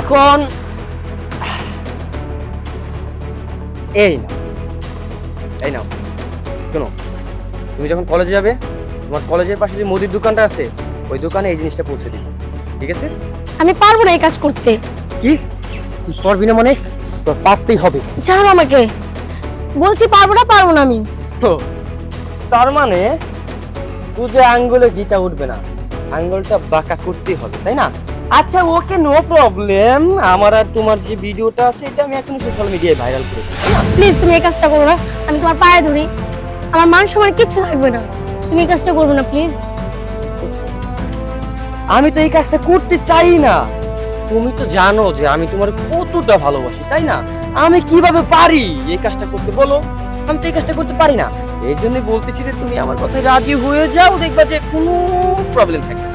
এখন এই না এই নাও। শোনো তুমি যখন কলেজে যাবে তোমার কলেজের পাশে যে মুদির দোকানটা আছে ওই দোকানে এই জিনিসটা পৌঁছে দিবে। ঠিক আছে? আমি পারব না এই কাজ করতে। কি? তুই পারবি না মানে? তোর পারতেই হবে। ছাড়ো আমাকে। বলছি পারব না পারব না আমি। তো তার মানে তুই যে আঙ্গুলে গিটা উঠবে না। আঙ্গুলটা বাঁকা করতেই হবে তাই না? আচ্ছা ওকে নো প্রবলেম আমার আর তোমার যে ভিডিওটা আছে এটা আমি এখন সোশ্যাল মিডিয়ায় ভাইরাল করেছি। প্লিজ তুমি এই কাজটা করো না। আমি তোমার পায়ে ধরি। আমার মান সম্মান কিচ্ছু থাকবে না। তুমি এই কাজটা করবে না প্লিজ আমি তো এই কাজটা করতে চাই না। তুমি তো জানো যে আমি তোমার কতটা ভালোবাসি তাই না? আমি কীভাবে পারি এই কাজটা করতে বলো? আমি তো এই কাজটা করতে পারি না। এই জন্য বলতেছি যে তুমি আমার কথায় রাজি হয়ে যাও দেখবা যে কোনো প্রবলেম থাকবে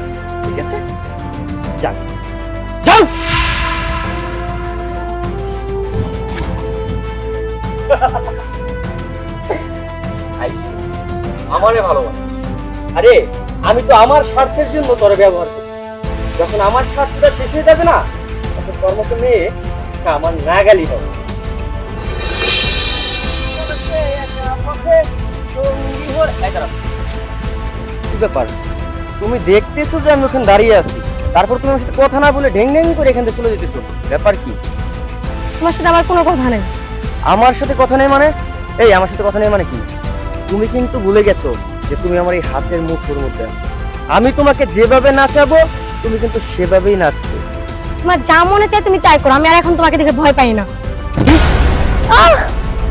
যাও! যাও আমারে ভালোবাসি। আরে আমি তো আমার স্বার্থের জন্য তোর ব্যবহার করি। যখন আমার স্বার্থটা শেষ হয়ে যাবে না তখন তোর মতো মেয়ে আমার নাগালি হবে। কি ব্যাপার? তুমি দেখতেছো যে আমি ওখানে দাঁড়িয়ে আছি? তারপর তুমি আমার সাথে কথা না বলে ঢেং ঢেং করে এখান থেকে চলে যেতেছো? ব্যাপার কি? তোমার সাথে আমার কোনো কথা নেই। আমার সাথে কথা নেই মানে? এই আমার সাথে কথা নেই মানে কি? তুমি কিন্তু ভুলে গেছো যে তুমি আমার এই হাতের মুঠোর মধ্যে। আমি তোমাকে যেভাবে নাচাবো তুমি কিন্তু সেভাবেই নাচবে। তোমার যা মনে চায় তুমি তাই করো আমি আর এখন তোমাকে দেখে ভয় পাই না।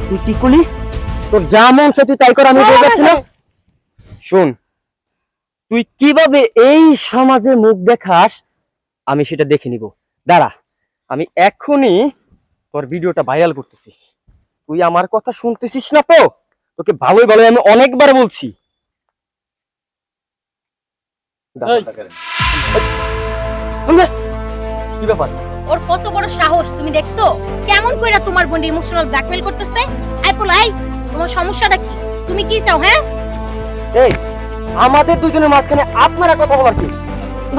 তুই কি করলি? তোর যা মন চায় তুই তাই কর আমি বলে যাচ্ছি না। শোন তুই কীভাবে এই সমাজে মুখ দেখাস আমি সেটা দেখে নিব। দাঁড়া আমি এখনই তোর ভিডিওটা ভাইরাল করতেছি। তুই আমার কথা শুনতেছিস না তো? তোকে ভালোই ভালোই আমি অনেকবার বলছি? কি ব্যাপার? ওর কত বড় সাহস তুমি দেখছ? কেমন কইরা তোমার বোন ইমোশনাল ব্ল্যাকমেল করতেছে? আই পোলাই তোমার সমস্যাটা কি? তুমি কি চাও হ্যাঁ? এই! আমাদের দুজনের মাঝখানে আপনারা কথা বলার কি?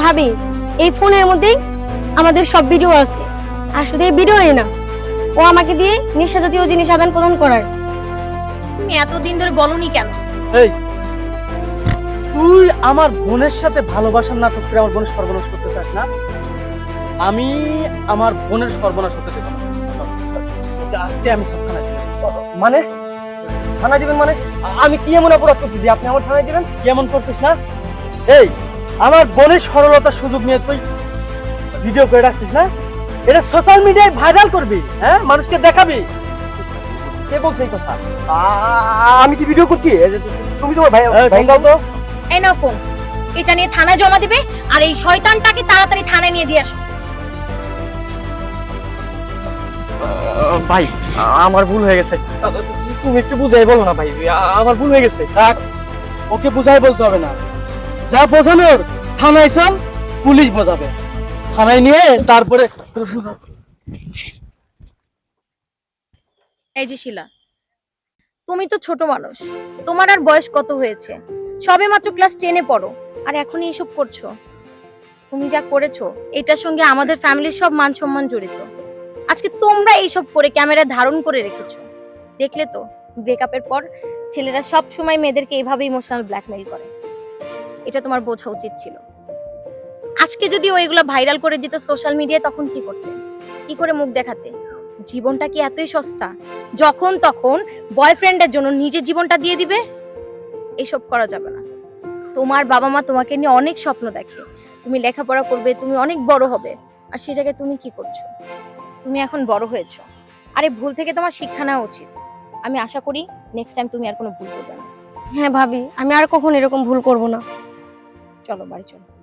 ভাবি এই ফোনের মধ্যেই আমাদের সব ভিডিও আছে। আর শুধু এই ভিডিওই না ও আমাকে দিয়ে নেশা জাতীয় জিনিস আদান প্রদান করায় তুমি এতদিন ধরে বলনি কেন? এই তুই আমার বোনের সাথে ভালোবাসার নাটক করে আমার বোনের সর্বনাশ করতে চাস না? আমি আমার বোনের সর্বনাশ করতে তোকে আজকে আমি সব খানা মানে? থানা দিবেন মানে? আমি কি এমন অপরাধ করছি যে আপনি আমার থানায় দিবেন? কেমন করছিস না? এই আমার বোনের সরলতার সুযোগ নিয়ে তুই ভিডিও করে রাখছিস না? এটা সোশ্যাল মিডিয়ায় ভাইরাল করবি হ্যাঁ? মানুষকে দেখাবি। কে বলছে এই কথা? আমি কি ভিডিও করছি? তুমি তোমার ভাই ভাই দাও তো। এই নাও ফোন এটা নিয়ে থানায় জমা দিবে আর এই শয়তানটাকে তাড়াতাড়ি থানায় নিয়ে দিয়ে আসো ভাই আমার ভুল হয়ে গেছে। তুমি একটু বুঝাই বলো না ভাই আমার ভুল হয়ে গেছে। থাক ওকে বুঝাই বলতে হবে না। যা বোঝানোর থানায় চল পুলিশ বোঝাবে। থানায় নিয়ে তারপরে এই যে শিলা তুমি তো ছোট মানুষ তোমার আর বয়স কত হয়েছে? সবে মাত্র ক্লাস টেনে পড়ো আর এখনই এসব করছ? তুমি যা করেছ এটার সঙ্গে আমাদের ফ্যামিলির সব মান সম্মান জড়িত। আজকে তোমরা এইসব করে ক্যামেরা ধারণ করে রেখেছো। দেখলে তো ব্রেকআপের পর ছেলেরা সব সময় মেয়েদেরকে এইভাবে ইমোশনাল ব্ল্যাকমেইল করে। এটা তোমার বোঝা উচিত ছিল। আজকে যদি ও এগুলো ভাইরাল করে দিত সোশ্যাল মিডিয়ায় তখন কি করতে? কি করে মুখ দেখাতে? জীবনটা কি এতই সস্তা? যখন তখন বয়ফ্রেন্ডের জন্য নিজের জীবনটা দিয়ে দিবে? এসব করা যাবে না। তোমার বাবা মা তোমাকে নিয়ে অনেক স্বপ্ন দেখে। তুমি লেখাপড়া করবে, তুমি অনেক বড় হবে। আর সেই জায়গায় তুমি কি করছ? তুমি এখন বড় হয়েছো। আরে ভুল থেকে তোমার শিক্ষা নেওয়া উচিত। আমি আশা করি নেক্সট টাইম তুমি আর কোনো ভুল করবে না। হ্যাঁ ভাবি আমি আর কখন এরকম ভুল করব না। চলো বাড়ি চলো।